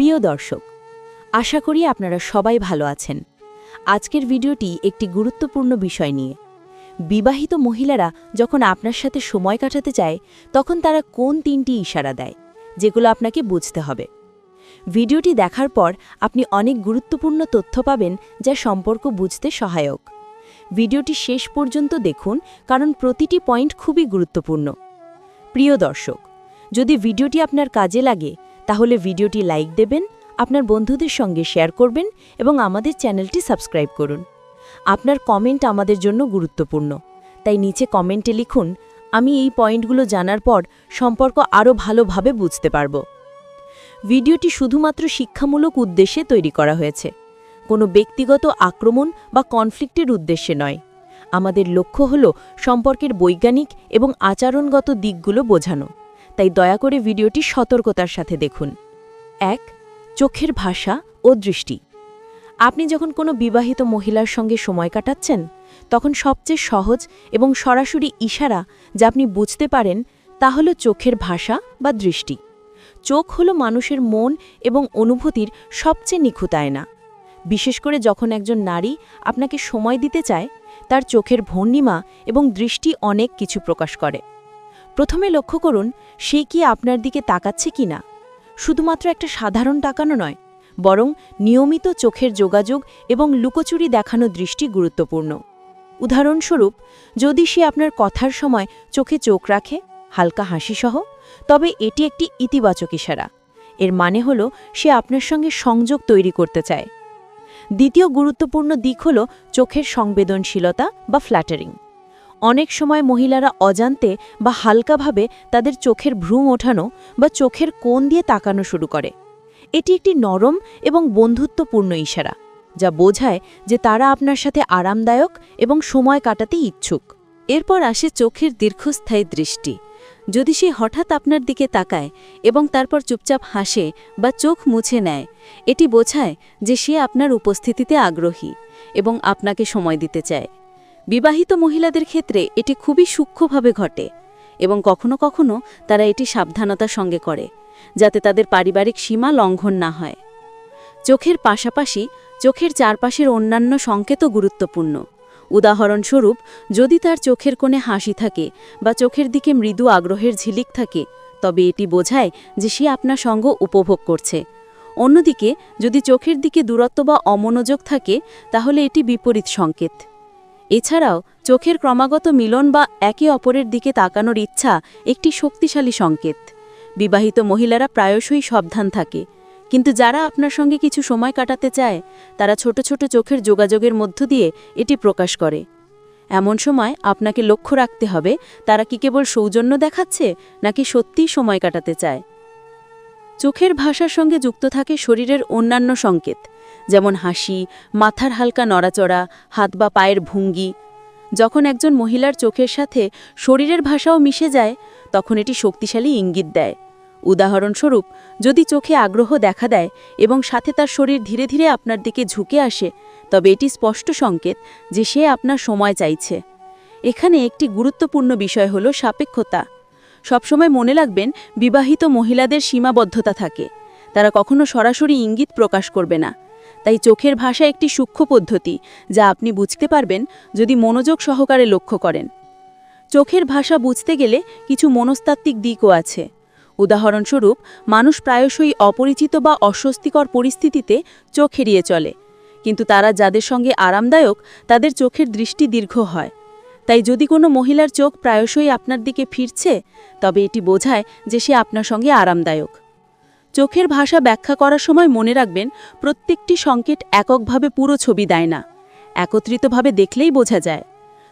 প্রিয় দর্শক, আশা করি আপনারা সবাই ভালো আছেন। আজকের ভিডিওটি একটি গুরুত্বপূর্ণ বিষয় নিয়ে। বিবাহিত মহিলারা যখন আপনার সাথে সময় কাটাতে চায়, তখন তারা কোন তিনটি ইশারা দেয়, যেগুলো আপনাকে বুঝতে হবে। ভিডিওটি দেখার পর আপনি অনেক গুরুত্বপূর্ণ তথ্য পাবেন যা সম্পর্ক বুঝতে সহায়ক। ভিডিওটি শেষ পর্যন্ত দেখুন, কারণ প্রতিটি পয়েন্ট খুবই গুরুত্বপূর্ণ। প্রিয় দর্শক, যদি ভিডিওটি আপনার কাজে লাগে তাহলে ভিডিওটি লাইক দেবেন, আপনার বন্ধুদের সঙ্গে শেয়ার করবেন এবং আমাদের চ্যানেলটি সাবস্ক্রাইব করুন। আপনার কমেন্ট আমাদের জন্য গুরুত্বপূর্ণ। তাই নিচে কমেন্টে লিখুন, আমি এই পয়েন্টগুলো জানার পর সম্পর্ক আরও ভালোভাবে বুঝতে পারব। ভিডিওটি শুধুমাত্র শিক্ষামূলক উদ্দেশ্যে তৈরি করা হয়েছে। কোনো ব্যক্তিগত আক্রমণ বা কনফ্লিক্টের উদ্দেশ্যে নয়। আমাদের লক্ষ্য হল সম্পর্কের বৈজ্ঞানিক এবং আচরণগত দিকগুলো বোঝানো। তাই দয়া করে ভিডিওটি সতর্কতার সাথে দেখুন। এক, চোখের ভাষা ও দৃষ্টি। আপনি যখন কোনো বিবাহিত মহিলার সঙ্গে সময় কাটাচ্ছেন, তখন সবচেয়ে সহজ এবং সরাসরি ইশারা যা আপনি বুঝতে পারেন তা হল চোখের ভাষা বা দৃষ্টি। চোখ হলো মানুষের মন এবং অনুভূতির সবচেয়ে নিখুঁত আয়না। বিশেষ করে যখন একজন নারী আপনাকে সময় দিতে চায়, তার চোখের ভঙ্গিমা এবং দৃষ্টি অনেক কিছু প্রকাশ করে। প্রথমে লক্ষ্য করুন, সে কি আপনার দিকে তাকাচ্ছে কি না। শুধুমাত্র একটা সাধারণ তাকানো নয়, বরং নিয়মিত চোখের যোগাযোগ এবং লুকোচুরি দেখানো দৃষ্টি গুরুত্বপূর্ণ। উদাহরণস্বরূপ, যদি সে আপনার কথার সময় চোখে চোখ রাখে, হালকা হাসিসহ তবে এটি একটি ইতিবাচক ইশারা। এর মানে হল, সে আপনার সঙ্গে সংযোগ তৈরি করতে চায়। দ্বিতীয় গুরুত্বপূর্ণ দিক হল চোখের সংবেদনশীলতা বা ফ্ল্যাটারিং অনেক সময় মহিলারা অজান্তে বা হালকাভাবে তাদের চোখের ভ্রুম ওঠানো বা চোখের কোণ দিয়ে তাকানো শুরু করে। এটি একটি নরম এবং বন্ধুত্বপূর্ণ ইশারা, যা বোঝায় যে তারা আপনার সাথে আরামদায়ক এবং সময় কাটাতে ইচ্ছুক। এরপর আসে চোখের দীর্ঘস্থায়ী দৃষ্টি। যদি সে হঠাৎ আপনার দিকে তাকায় এবং তারপর চুপচাপ হাসে বা চোখ মুছে নেয়, এটি বোঝায় যে সে আপনার উপস্থিতিতে আগ্রহী এবং আপনাকে সময় দিতে চায়। বিবাহিত মহিলাদের ক্ষেত্রে এটি খুবই সূক্ষ্মভাবে ঘটে এবং কখনো কখনো তারা এটি সাবধানতার সঙ্গে করে, যাতে তাদের পারিবারিক সীমা লঙ্ঘন না হয়। চোখের পাশাপাশি চোখের চারপাশের অন্যান্য সংকেতও গুরুত্বপূর্ণ। উদাহরণস্বরূপ, যদি তার চোখের কোণে হাসি থাকে বা চোখের দিকে মৃদু আগ্রহের ঝিলিক থাকে, তবে এটি বোঝায় যে সে আপনার সঙ্গ উপভোগ করছে। অন্যদিকে, যদি চোখের দিকে দূরত্ব বা অমনোযোগ থাকে, তাহলে এটি বিপরীত সংকেত। এছাড়াও, চোখের ক্রমাগত মিলন বা একে অপরের দিকে তাকানোর ইচ্ছা একটি শক্তিশালী সংকেত। বিবাহিত মহিলারা প্রায়শই সাবধান থাকে। কিন্তু যারা আপনার সঙ্গে কিছু সময় কাটাতে চায়, তারা ছোট ছোট চোখের যোগাযোগের মধ্য দিয়ে এটি প্রকাশ করে। এমন সময় আপনাকে লক্ষ্য রাখতে হবে, তারা কি কেবল সৌজন্য দেখাচ্ছে, নাকি সত্যিই সময় কাটাতে চায়? চোখের ভাষার সঙ্গে যুক্ত থাকে শরীরের অন্যান্য সংকেত। যেমন হাসি, মাথার হালকা নড়াচড়া, হাত বা পায়ের ভঙ্গি। যখন একজন মহিলার চোখের সাথে শরীরের ভাষাও মিশে যায়, তখন এটি শক্তিশালী ইঙ্গিত দেয়। উদাহরণস্বরূপ, যদি চোখে আগ্রহ দেখা দেয় এবং সাথে তার শরীর ধীরে ধীরে আপনার দিকে ঝুঁকে আসে, তবে এটি স্পষ্ট সংকেত যে সে আপনার সময় চাইছে। এখানে একটি গুরুত্বপূর্ণ বিষয় হল সাপেক্ষতা। সবসময় মনে রাখবেন, বিবাহিত মহিলাদের সীমাবদ্ধতা থাকে। তারা কখনো সরাসরি ইঙ্গিত প্রকাশ করবে না। তাই চোখের ভাষা একটি সূক্ষ্ম পদ্ধতি, যা আপনি বুঝতে পারবেন যদি মনোযোগ সহকারে লক্ষ্য করেন। চোখের ভাষা বুঝতে গেলে কিছু মনস্তাত্ত্বিক দিকও আছে। উদাহরণস্বরূপ, মানুষ প্রায়শই অপরিচিত বা অস্বস্তিকর পরিস্থিতিতে চোখ এড়িয়ে চলে, কিন্তু তারা যাদের সঙ্গে আরামদায়ক, তাদের চোখের দৃষ্টি দীর্ঘ হয়। তাই যদি কোনো মহিলার চোখ প্রায়শই আপনার দিকে ফিরছে, তবে এটি বোঝায় যে সে আপনার সঙ্গে আরামদায়ক। চোখের ভাষা ব্যাখ্যা করার সময় মনে রাখবেন, প্রত্যেকটি সংকেত এককভাবে পুরো ছবি দেয় না। একত্রিতভাবে দেখলেই বোঝা যায়।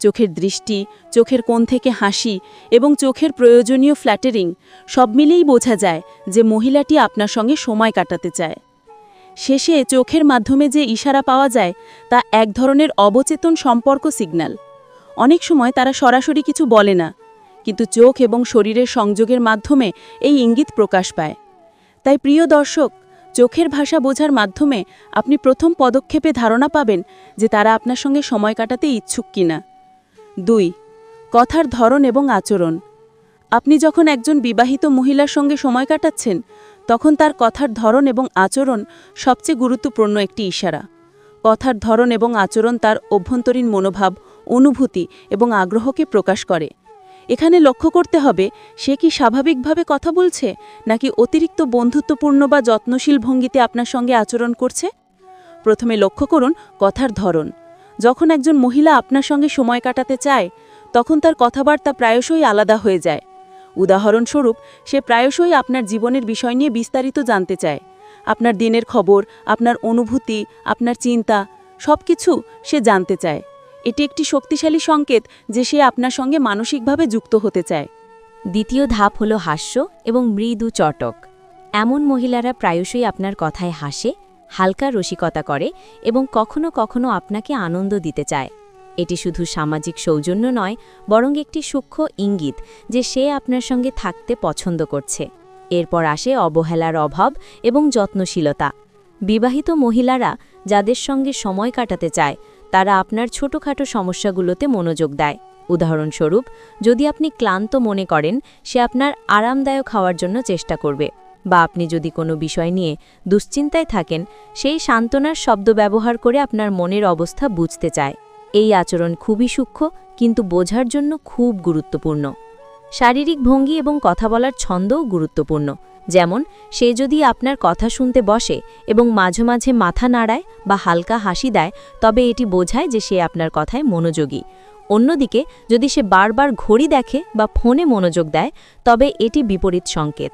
চোখের দৃষ্টি, চোখের কোণ থেকে হাসি এবং চোখের প্রয়োজনীয় ফ্ল্যাটারিং সব মিলেই বোঝা যায় যে মহিলাটি আপনার সঙ্গে সময় কাটাতে চায়। শেষে চোখের মাধ্যমে যে ইশারা পাওয়া যায় তা এক ধরনের অবচেতন সম্পর্ক সিগন্যাল অনেক সময় তারা সরাসরি কিছু বলে না, কিন্তু চোখ এবং শরীরের সংযোগের মাধ্যমে এই ইঙ্গিত প্রকাশ পায়। তাই প্রিয় দর্শক, চোখের ভাষা বোঝার মাধ্যমে আপনি প্রথম পদক্ষেপে ধারণা পাবেন যে তারা আপনার সঙ্গে সময় কাটাতে ইচ্ছুক কিনা। দুই, কথার ধরন এবং আচরণ। আপনি যখন একজন বিবাহিত মহিলার সঙ্গে সময় কাটাচ্ছেন, তখন তার কথার ধরন এবং আচরণ সবচেয়ে গুরুত্বপূর্ণ একটি ইশারা। কথার ধরন এবং আচরণ তার অভ্যন্তরীণ মনোভাব, অনুভূতি এবং আগ্রহকে প্রকাশ করে। এখানে লক্ষ্য করতে হবে, সে কি স্বাভাবিকভাবে কথা বলছে, নাকি অতিরিক্ত বন্ধুত্বপূর্ণ বা যত্নশীল ভঙ্গিতে আপনার সঙ্গে আচরণ করছে? প্রথমে লক্ষ্য করুন কথার ধরন। যখন একজন মহিলা আপনার সঙ্গে সময় কাটাতে চায়, তখন তার কথাবার্তা প্রায়শই আলাদা হয়ে যায়। উদাহরণস্বরূপ, সে প্রায়শই আপনার জীবনের বিষয় নিয়ে বিস্তারিত জানতে চায়। আপনার দিনের খবর, আপনার অনুভূতি, আপনার চিন্তা সব কিছু সে জানতে চায়। এটি একটি শক্তিশালী সংকেত যে সে আপনার সঙ্গে মানসিকভাবে যুক্ত হতে চায়। দ্বিতীয় ধাপ হলো হাস্য এবং মৃদু চটক। এমন মহিলারা প্রায়শই আপনার কথায় হাসে, হালকা রসিকতা করে এবং কখনো কখনো আপনাকে আনন্দ দিতে চায়। এটি শুধু সামাজিক সৌজন্য নয়, বরং একটি সূক্ষ্ম ইঙ্গিত যে সে আপনার সঙ্গে থাকতে পছন্দ করছে। এরপর আসে অবহেলার অভাব এবং যত্নশীলতা। বিবাহিত মহিলারা যাদের সঙ্গে সময় কাটাতে চায় তারা আপনার ছোটোখাটো সমস্যাগুলোতে মনোযোগ দেয়। উদাহরণস্বরূপ, যদি আপনি ক্লান্ত মনে করেন, সে আপনার আরামদায়ক হওয়ার জন্য চেষ্টা করবে। বা আপনি যদি কোনো বিষয় নিয়ে দুশ্চিন্তায় থাকেন, সেই সান্ত্বনার শব্দ ব্যবহার করে আপনার মনের অবস্থা বুঝতে চায়। এই আচরণ খুবই সূক্ষ্ম, কিন্তু বোঝার জন্য খুব গুরুত্বপূর্ণ। শারীরিক ভঙ্গি এবং কথা বলার ছন্দও গুরুত্বপূর্ণ। যেমন, সে যদি আপনার কথা শুনতে বসে এবং মাঝে মাঝে মাথা নাড়ায় বা হালকা হাসি দেয়, তবে এটি বোঝায় যে সে আপনার কথায় মনোযোগী। অন্যদিকে, যদি সে বারবার ঘড়ি দেখে বা ফোনে মনোযোগ দেয়, তবে এটি বিপরীত সংকেত।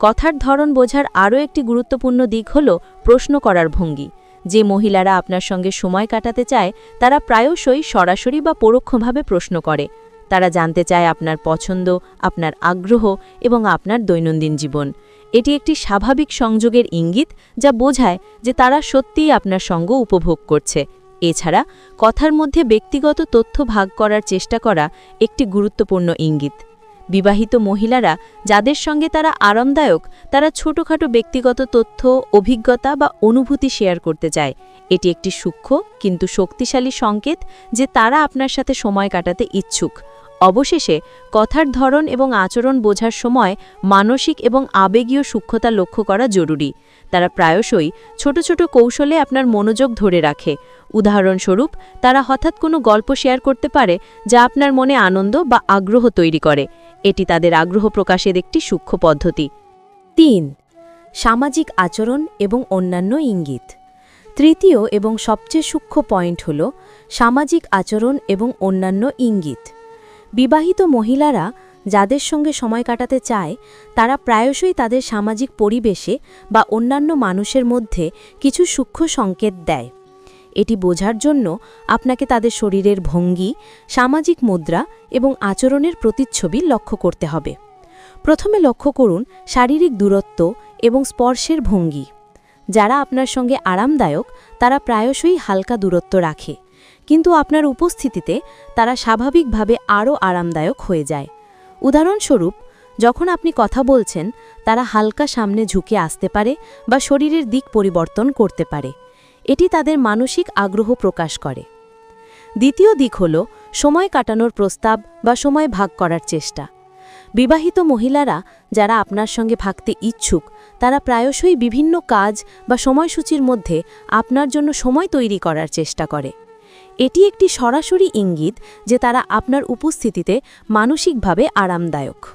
কথার ধরন বোঝার আরও একটি গুরুত্বপূর্ণ দিক হল প্রশ্ন করার ভঙ্গি। যে মহিলারা আপনার সঙ্গে সময় কাটাতে চায়, তারা প্রায়শই সরাসরি বা পরোক্ষভাবে প্রশ্ন করে। তারা জানতে চায় আপনার পছন্দ, আপনার আগ্রহ এবং আপনার দৈনন্দিন জীবন। এটি একটি স্বাভাবিক সংযোগের ইঙ্গিত যা বোঝায় যে তারা সত্যিই আপনার সঙ্গ উপভোগ করছে। এছাড়া, কথার মধ্যে ব্যক্তিগত তথ্য ভাগ করার চেষ্টা করা একটি গুরুত্বপূর্ণ ইঙ্গিত। বিবাহিত মহিলারা যাদের সঙ্গে তারা আরামদায়ক, তারা ছোটখাটো ব্যক্তিগত তথ্য, অভিজ্ঞতা বা অনুভূতি শেয়ার করতে চায়। এটি একটি সূক্ষ্ম কিন্তু শক্তিশালী সংকেত যে তারা আপনার সাথে সময় কাটাতে ইচ্ছুক। অবশেষে কথার ধরন এবং আচরণ বোঝার সময় মানসিক এবং আবেগীয় সূক্ষ্মতা লক্ষ্য করা জরুরি। তারা প্রায়শই ছোট ছোট কৌশলে আপনার মনোযোগ ধরে রাখে। উদাহরণস্বরূপ, তারা হঠাৎ কোনো গল্প শেয়ার করতে পারে যা আপনার মনে আনন্দ বা আগ্রহ তৈরি করে। এটি তাদের আগ্রহ প্রকাশের একটি সূক্ষ্ম পদ্ধতি। তিন, সামাজিক আচরণ এবং অন্যান্য ইঙ্গিত। তৃতীয় এবং সবচেয়ে সূক্ষ্ম পয়েন্ট হল সামাজিক আচরণ এবং অন্যান্য ইঙ্গিত। বিবাহিত মহিলারা যাদের সঙ্গে সময় কাটাতে চায়, তারা প্রায়শই তাদের সামাজিক পরিবেশে বা অন্যান্য মানুষের মধ্যে কিছু সূক্ষ্ম সংকেত দেয়। এটি বোঝার জন্য আপনাকে তাদের শরীরের ভঙ্গি, সামাজিক মুদ্রা এবং আচরণের প্রতিচ্ছবি লক্ষ্য করতে হবে। প্রথমে লক্ষ্য করুন শারীরিক দূরত্ব এবং স্পর্শের ভঙ্গি। যারা আপনার সঙ্গে আরামদায়ক, তারা প্রায়শই হালকা দূরত্ব রাখে। কিন্তু আপনার উপস্থিতিতে তারা স্বাভাবিকভাবে আরও আরামদায়ক হয়ে যায়। উদাহরণস্বরূপ, যখন আপনি কথা বলছেন, তারা হালকা সামনে ঝুঁকে আসতে পারে বা শরীরের দিক পরিবর্তন করতে পারে। এটি তাদের মানসিক আগ্রহ প্রকাশ করে। দ্বিতীয় দিক হল সময় কাটানোর প্রস্তাব বা সময় ভাগ করার চেষ্টা। বিবাহিত মহিলারা যারা আপনার সঙ্গে ভাগতে ইচ্ছুক, তারা প্রায়শই বিভিন্ন কাজ বা সময়সূচির মধ্যে আপনার জন্য সময় তৈরি করার চেষ্টা করে। এটি একটি সরাসরি ইঙ্গিত যে তারা আপনার উপস্থিতিতে মানসিকভাবে আরামদায়ক।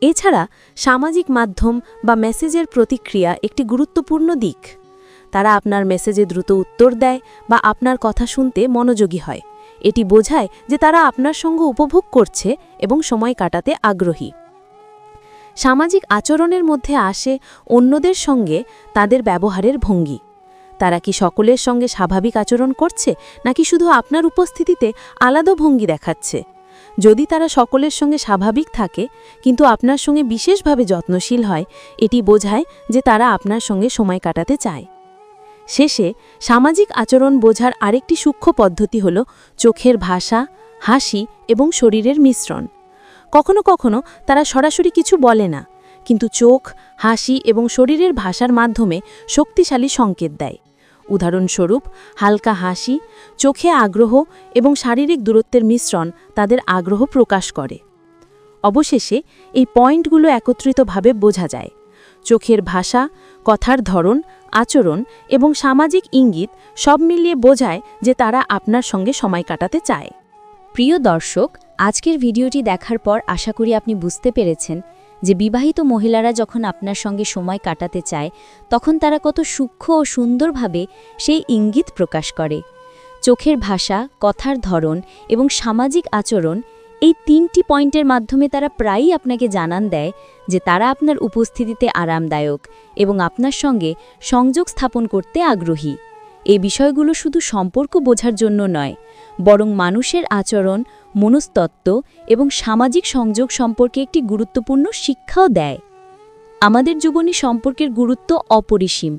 এছাড়া সামাজিক মাধ্যম বা মেসেজের প্রতিক্রিয়া একটি গুরুত্বপূর্ণ দিক। তারা আপনার মেসেজে দ্রুত উত্তর দেয় বা আপনার কথা শুনতে মনোযোগী হয়। এটি বোঝায় যে তারা আপনার সঙ্গে উপভোগ করছে এবং সময় কাটাতে আগ্রহী। সামাজিক আচরণের মধ্যে আসে অন্যদের সঙ্গে তাদের ব্যবহারের ভঙ্গি। তারা কি সকলের সঙ্গে স্বাভাবিক আচরণ করছে, নাকি শুধু আপনার উপস্থিতিতে আলাদা ভঙ্গি দেখাচ্ছে? যদি তারা সকলের সঙ্গে স্বাভাবিক থাকে, কিন্তু আপনার সঙ্গে বিশেষভাবে যত্নশীল হয়, এটি বোঝায় যে তারা আপনার সঙ্গে সময় কাটাতে চায়। শেষে, সামাজিক আচরণ বোঝার আরেকটি সূক্ষ্ম পদ্ধতি হল চোখের ভাষা, হাসি এবং শরীরের মিশ্রণ। কখনো কখনো তারা সরাসরি কিছু বলে না, কিন্তু চোখ, হাসি এবং শরীরের ভাষার মাধ্যমে শক্তিশালী সংকেত দেয়। উদাহরণস্বরূপ, হালকা হাসি, চোখে আগ্রহ এবং শারীরিক দূরত্বের মিশ্রণ তাদের আগ্রহ প্রকাশ করে। অবশেষে, এই পয়েন্টগুলো একত্রিতভাবে বোঝা যায়। চোখের ভাষা, কথার ধরন, আচরণ এবং সামাজিক ইঙ্গিত সব মিলিয়ে বোঝায় যে তারা আপনার সঙ্গে সময় কাটাতে চায়। প্রিয় দর্শক, আজকের ভিডিওটি দেখার পর আশা করি আপনি বুঝতে পেরেছেন যে বিবাহিত মহিলারা যখন আপনার সঙ্গে সময় কাটাতে চায়, তখন তারা কত সূক্ষ্ম ও সুন্দরভাবে সেই ইঙ্গিত প্রকাশ করে। চোখের ভাষা, কথার ধরন এবং সামাজিক আচরণ এই তিনটি পয়েন্টের মাধ্যমে তারা প্রায়ই আপনাকে জানান দেয় যে তারা আপনার উপস্থিতিতে আরামদায়ক এবং আপনার সঙ্গে সংযোগ স্থাপন করতে আগ্রহী। এই বিষয়গুলো শুধু সম্পর্ক বোঝার জন্য নয় বরং মানুষের আচরণ, মনস্তত্ত্ব এবং সামাজিক সংযোগ সম্পর্কে একটি গুরুত্বপূর্ণ শিক্ষাও দেয়। আমাদের জীবনে সম্পর্কের গুরুত্ব অপরিসীম।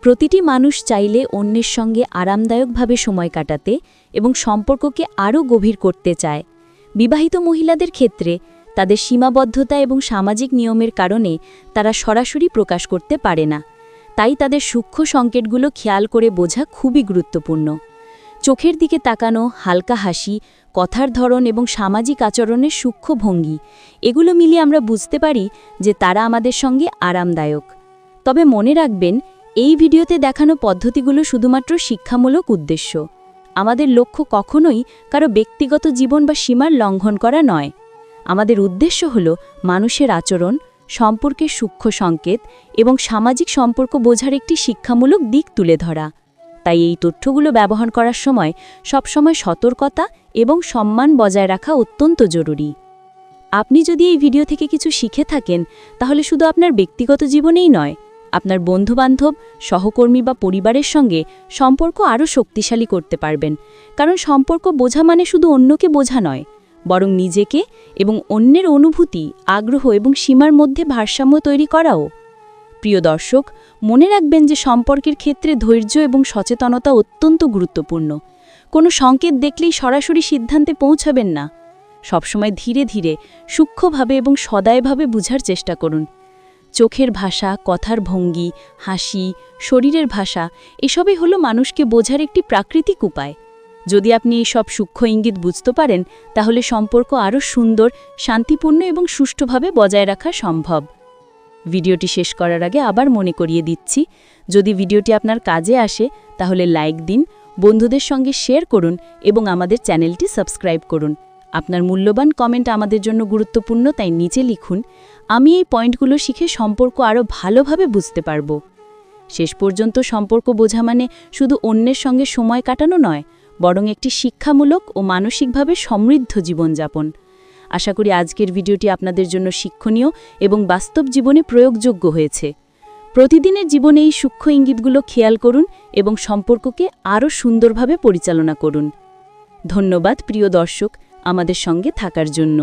প্রতিটি মানুষ চাইলে অন্যের সঙ্গে আরামদায়কভাবে সময় কাটাতে এবং সম্পর্ককে আরও গভীর করতে চায়। বিবাহিত মহিলাদের ক্ষেত্রে তাদের সীমাবদ্ধতা এবং সামাজিক নিয়মের কারণে তারা সরাসরি প্রকাশ করতে পারে না। তাই তাদের সূক্ষ্ম সংকেতগুলো খেয়াল করে বোঝা খুবই গুরুত্বপূর্ণ। চোখের দিকে তাকানো, হালকা হাসি, কথার ধরন এবং সামাজিক আচরণের সূক্ষ্ম ভঙ্গি। এগুলো মিলিয়ে আমরা বুঝতে পারি যে তারা আমাদের সঙ্গে আরামদায়ক। তবে মনে রাখবেন, এই ভিডিওতে দেখানো পদ্ধতিগুলো শুধুমাত্র শিক্ষামূলক উদ্দেশ্য। আমাদের লক্ষ্য কখনোই কারও ব্যক্তিগত জীবন বা সীমার লঙ্ঘন করা নয়। আমাদের উদ্দেশ্য হল মানুষের আচরণ, সম্পর্কের সূক্ষ্ম সংকেত এবং সামাজিক সম্পর্ক বোঝার একটি শিক্ষামূলক দিক তুলে ধরা। তাই এই তথ্যগুলো ব্যবহার করার সময় সবসময় সতর্কতা এবং সম্মান বজায় রাখা অত্যন্ত জরুরি। আপনি যদি এই ভিডিও থেকে কিছু শিখে থাকেন, তাহলে শুধু আপনার ব্যক্তিগত জীবনেই নয়, আপনার বন্ধুবান্ধব, সহকর্মী বা পরিবারের সঙ্গে সম্পর্ক আরও শক্তিশালী করতে পারবেন। কারণ সম্পর্ক বোঝা মানে শুধু অন্যকে বোঝা নয়, বরং নিজেকে এবং অন্যের অনুভূতি, আগ্রহ এবং সীমার মধ্যে ভারসাম্য তৈরি করাও। প্রিয় দর্শক, মনে রাখবেন যে সম্পর্কের ক্ষেত্রে ধৈর্য এবং সচেতনতা অত্যন্ত গুরুত্বপূর্ণ। কোনো সংকেত দেখলেই সরাসরি সিদ্ধান্তে পৌঁছাবেন না। সবসময় ধীরে ধীরে, সূক্ষ্মভাবে এবং সদায়ভাবে বুঝার চেষ্টা করুন। চোখের ভাষা, কথার ভঙ্গি, হাসি, শরীরের ভাষা, এসবই হলো মানুষকে বোঝার একটি প্রাকৃতিক উপায়। যদি আপনি এই সব সূক্ষ্ম ইঙ্গিত বুঝতে পারেন, তাহলে সম্পর্ক আরও সুন্দর, শান্তিপূর্ণ এবং সুষ্ঠুভাবে বজায় রাখা সম্ভব। ভিডিওটি শেষ করার আগে আবার মনে করিয়ে দিচ্ছি, যদি ভিডিওটি আপনার কাজে আসে, তাহলে লাইক দিন, বন্ধুদের সঙ্গে শেয়ার করুন এবং আমাদের চ্যানেলটি সাবস্ক্রাইব করুন। আপনার মূল্যবান কমেন্ট আমাদের জন্য গুরুত্বপূর্ণ, তাই নিচে লিখুন, আমি এই পয়েন্টগুলো শিখে সম্পর্ক আরও ভালোভাবে বুঝতে পারব। শেষ পর্যন্ত সম্পর্ক বোঝা মানে শুধু অন্যের সঙ্গে সময় কাটানো নয়, বরং একটি শিক্ষামূলক ও মানসিকভাবে সমৃদ্ধ জীবনযাপন। আশা করি আজকের ভিডিওটি আপনাদের জন্য শিক্ষণীয় এবং বাস্তব জীবনে প্রয়োগযোগ্য হয়েছে। প্রতিদিনের জীবনে এই সূক্ষ্ম ইঙ্গিতগুলো খেয়াল করুন এবং সম্পর্ককে আরও সুন্দরভাবে পরিচালনা করুন। ধন্যবাদ প্রিয় দর্শক, আমাদের সঙ্গে থাকার জন্য।